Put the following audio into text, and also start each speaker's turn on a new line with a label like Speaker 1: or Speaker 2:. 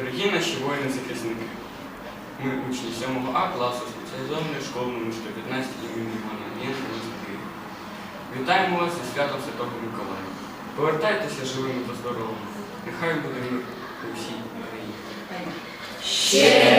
Speaker 1: Дорогі наші воїни-захисники, ми учні 7 А класу спеціалізованої школи номер 115 імені Івана Єнка міста Києва. Вітаємо вас зі святом Святого Миколая. Повертайтеся живими та здоровими. Нехай буде мир у всій країні.
Speaker 2: Ще